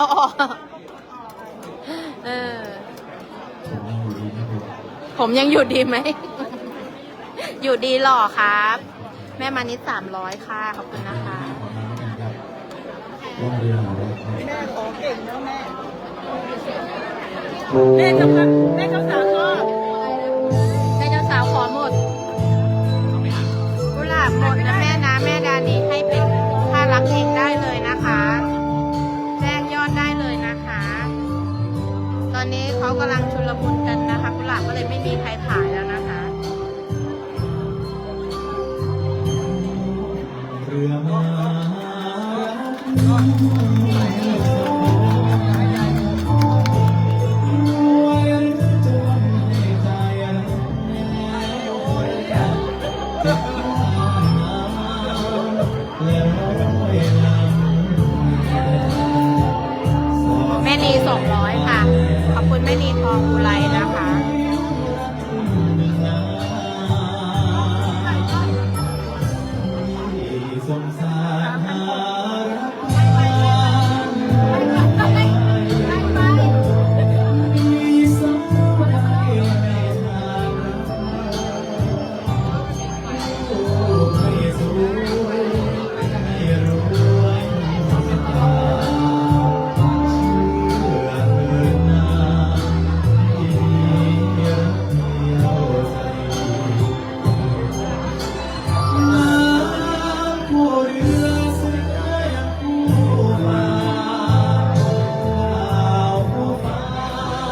อ๋อเออผมยังอยู่ดีไหม อยู่ดีหล่อครับ แม่มานิดสามร้อยค่ะ ขอบคุณนะคะต้องเรียนอะไรแม่ขอเก่งนะแม่โอ้แม่เจ้าค่ะแม่เจ้าสาว นี้เขากำลังชุลมุนกันนะคะกุหลาบก็เลยไม่มีใครขายแล้ว คุณแม่นีทองอุไร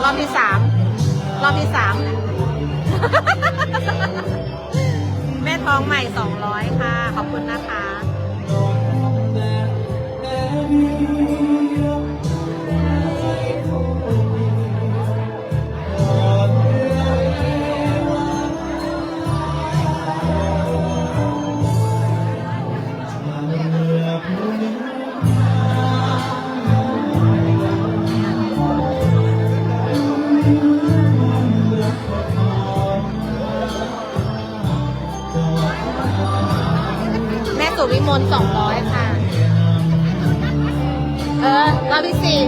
อบที่สามรอบที่สามแม่ท้องใหม่สองร้อยค่ะ ขอบคุณนะคะ สุวิมลสองร้อยค่ะ เออรอบที่สี่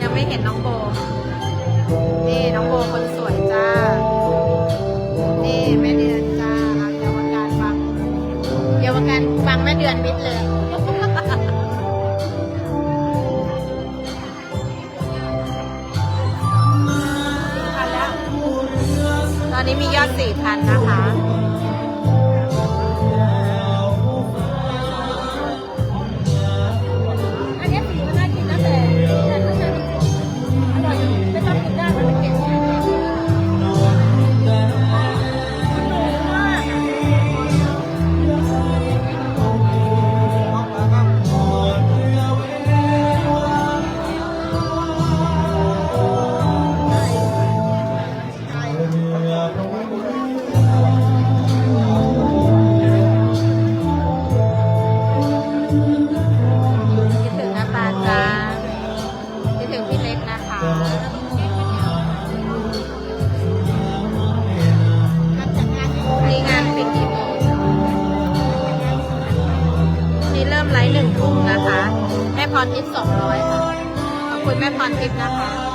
ยังไม่เห็นน้องโบ นี่น้องโบคนสวยจ้า นี่แม่เดือนจ้าเอาเยาวการฟังเยาวการฟังแม่เดือนมิดเลย นนี้มียอดสี่พันนะคะ ทิพย์สองร้อยค่ะ ขอบคุณแม่พรทิพย์นะคะ